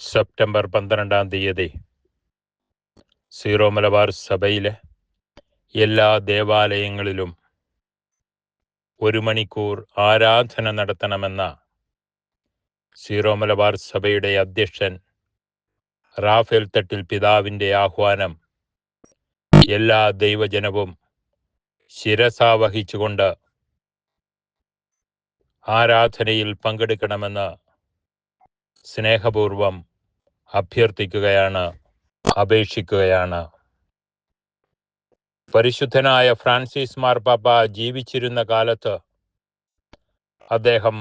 September പന്ത്രണ്ടാം തീയതി. Zero Malabar സഭയിലെ എല്ലാ ദേവാലയങ്ങളിലും ഒരു മണിക്കൂർ ആരാധന നടത്തണമെന്ന സീറോ മലബാർ സഭയുടെ അധ്യക്ഷൻ റാഫേൽ തട്ടിൽ പിതാവിന്റെ ആഹ്വാനം എല്ലാ ദൈവജനവും ശിരസാവഹിച്ചുകൊണ്ട് ആരാധനയിൽ പങ്കെടുക്കണമെന്ന് സ്നേഹപൂർവം അഭ്യർത്ഥിക്കുകയാണ് അപേക്ഷിക്കുകയാണ്. പരിശുദ്ധനായ ഫ്രാൻസിസ് മാർപ്പാപ്പ ജീവിച്ചിരുന്ന കാലത്ത് അദ്ദേഹം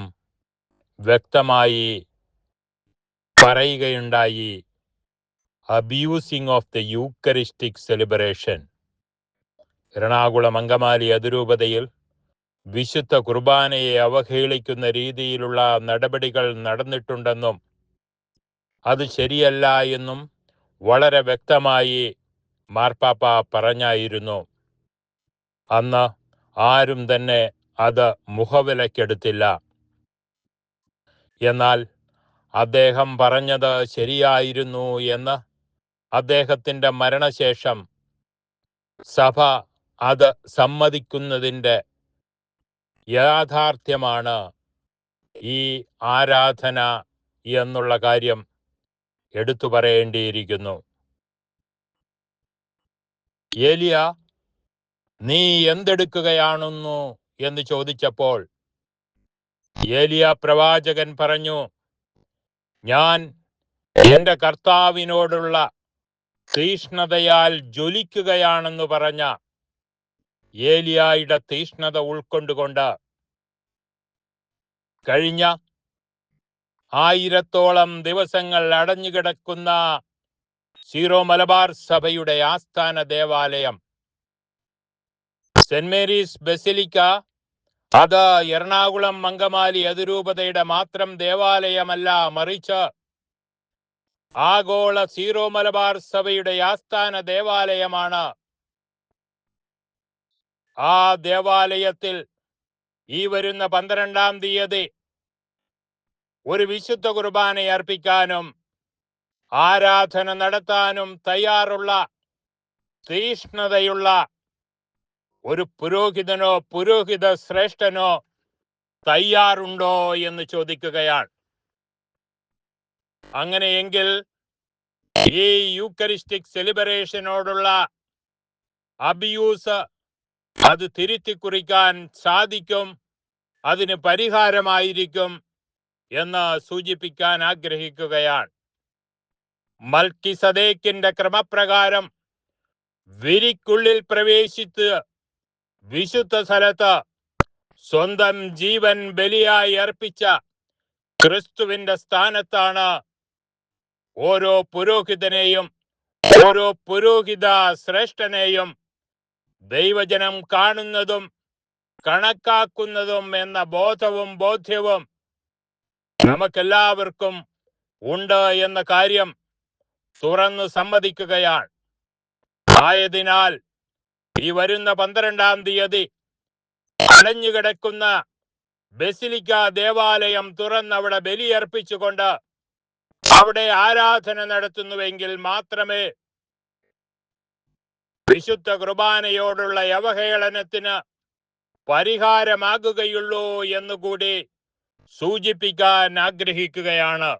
വ്യക്തമായി പറയുകയുണ്ടായി abusing of the Eucharistic celebration Ernakulam Angamaly അതിരൂപതയിൽ വിശുദ്ധ കുർബാനയെ അവഹേളിക്കുന്ന രീതിയിലുള്ള നടപടികൾ നടന്നിട്ടുണ്ടെന്നും അത് ശരിയല്ല എന്നും വളരെ വ്യക്തമായി മാർപ്പാപ്പ പറഞ്ഞായിരുന്നു. അന്ന് ആരും തന്നെ അത് മുഖവിലക്കെടുത്തില്ല. എന്നാൽ അദ്ദേഹം പറഞ്ഞത് ശരിയായിരുന്നു എന്ന് അദ്ദേഹത്തിന്റെ മരണശേഷം സഭ അത് സമ്മതിക്കുന്നതിന്റെ യാഥാർത്ഥ്യമാണ് ഈ ആരാധന എന്നുള്ള കാര്യം. എടുത്തു പറയേണ്ടിയിരിക്കുന്നു. ഏലിയ നീ എന്തെടുക്കുകയാണെന്നു എന്ന് ചോദിച്ചപ്പോൾ ഏലിയ പ്രവാചകൻ പറഞ്ഞു ഞാൻ എന്റെ കർത്താവിനോടുള്ള തീഷ്ണതയാൽ ജ്വലിക്കുകയാണെന്ന് പറഞ്ഞ ഏലിയായുടെ തീഷ്ണത ഉൾക്കൊണ്ടുകൊണ്ട് കഴിഞ്ഞ ആയിരത്തോളം ദിവസങ്ങൾ അടഞ്ഞുകിടക്കുന്ന സീറോ മലബാർ സഭയുടെ ആസ്ഥാന ദേവാലയം. സെന്റ് മേരീസ് ബസിലിക്ക അത് എറണാകുളം മങ്കമാലി അതിരൂപതയുടെ മാത്രം ദേവാലയമല്ല മറിച്ച് ആഗോള സീറോ മലബാർ സഭയുടെ ആസ്ഥാന ദേവാലയമാണ്. ആ ദേവാലയത്തിൽ ഈ വരുന്ന പന്ത്രണ്ടാം തീയതി ഒരു വിശുദ്ധ കുർബാന അർപ്പിക്കാനും ആരാധന നടത്താനും തയ്യാറുള്ള തീഷ്ണതയുള്ള ഒരു പുരോഹിതനോ പുരോഹിത ശ്രേഷ്ഠനോ തയ്യാറുണ്ടോ എന്ന് ചോദിക്കുകയാണ്. അങ്ങനെയെങ്കിൽ ഈ യൂക്കരിസ്റ്റിക് സെലിബ്രേഷനോടുള്ള അബ്യൂസ് അത് തിരുത്തി കുറിക്കാൻ സാധിക്കും അതിന് പരിഹാരമായിരിക്കും എന്ന് സൂചിപ്പിക്കാൻ ആഗ്രഹിക്കുകയാണ്. മൽക്കി സദേക്കിന്റെ ക്രമപ്രകാരം വിരിക്കുള്ളിൽ പ്രവേശിച്ച് വിശുദ്ധ സ്ഥലത്ത് സ്വന്തം ജീവൻ ബലിയായി അർപ്പിച്ച ക്രിസ്തുവിന്റെ സ്ഥാനത്താണ് ഓരോ പുരോഹിതനെയും ഓരോ പുരോഹിത ശ്രേഷ്ഠനെയും ദൈവജനം കാണുന്നതും കണക്കാക്കുന്നതും എന്ന ബോധവും ബോധ്യവും നമുക്കെല്ലാവർക്കും ഉണ്ട് എന്ന കാര്യം തുറന്ന് സമ്മതിക്കുകയാണ്. ആയതിനാൽ ഈ വരുന്ന പന്ത്രണ്ടാം തീയതി അടഞ്ഞുകിടക്കുന്ന ബസിലിക്ക ദേവാലയം തുറന്ന് അവിടെ ബലിയർപ്പിച്ചുകൊണ്ട് അവിടെ ആരാധന നടത്തുന്നുവെങ്കിൽ മാത്രമേ വിശുദ്ധ കുർബാനയോടുള്ള അവഹേളനത്തിന് പരിഹാരമാകുകയുള്ളൂ എന്നുകൂടി സൂചിപ്പിക്കാൻ ആഗ്രഹിക്കുകയാണ്.